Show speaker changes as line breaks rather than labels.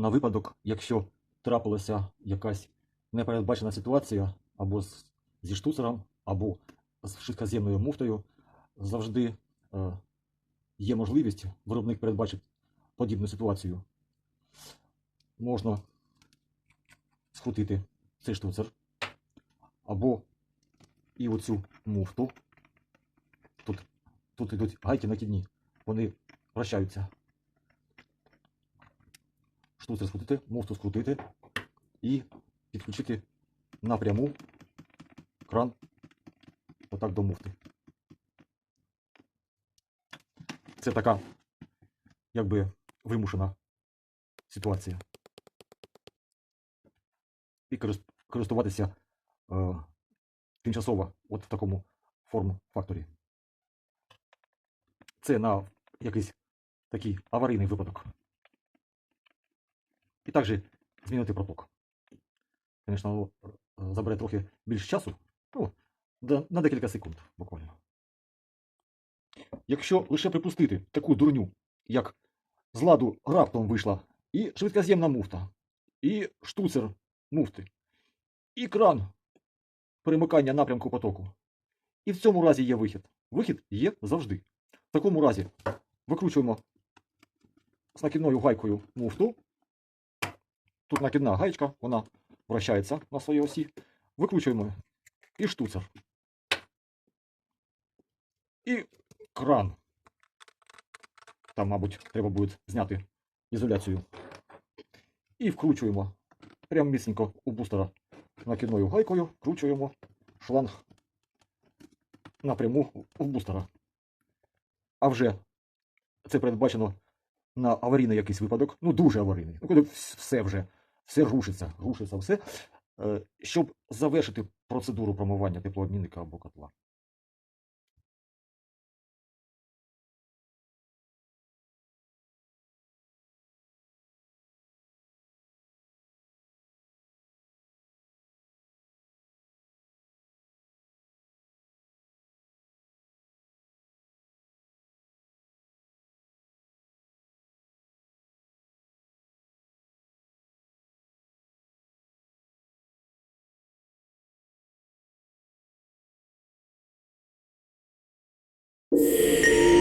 на випадок, якщо трапилася якась непередбачена ситуація або зі штуцером, або з швидкоземною муфтою, завжди е, є можливість, виробник передбачить подібну ситуацію. Можна скрутити цей штуцер, або і оцю муфту. Тут, тут йдуть гайки накидні, вони вращаються. Штуцер скрутити, муфту скрутити і підключити напряму кран отак до муфти. Це така, якби вимушена ситуація. І користуватися е, тимчасово от в такому форм-факторі. Це на якийсь такий аварійний випадок. І також змінити проток. Звісно, е, забере трохи більше часу, ну, на декілька секунд буквально. Якщо лише припустити таку дурню, як з ладу раптом вийшла і швидкоз'ємна муфта, і штуцер муфти, і кран перемикання напрямку потоку. І в цьому разі є вихід. Вихід є завжди. В такому разі викручуємо з накидною гайкою муфту. Тут накидна гаєчка, вона вращається на своїй осі. Викручуємо і штуцер. І кран. Там, мабуть, треба буде зняти ізоляцію. І вкручуємо прямо міцненько у бустера накидною гайкою, вкручуємо шланг напряму в бустера. А вже це передбачено на аварійний якийсь випадок, ну дуже аварійний. Ну, коли все вже, все рушиться, рушиться все, е, щоб завершити процедуру промивання теплообмінника або котла. Música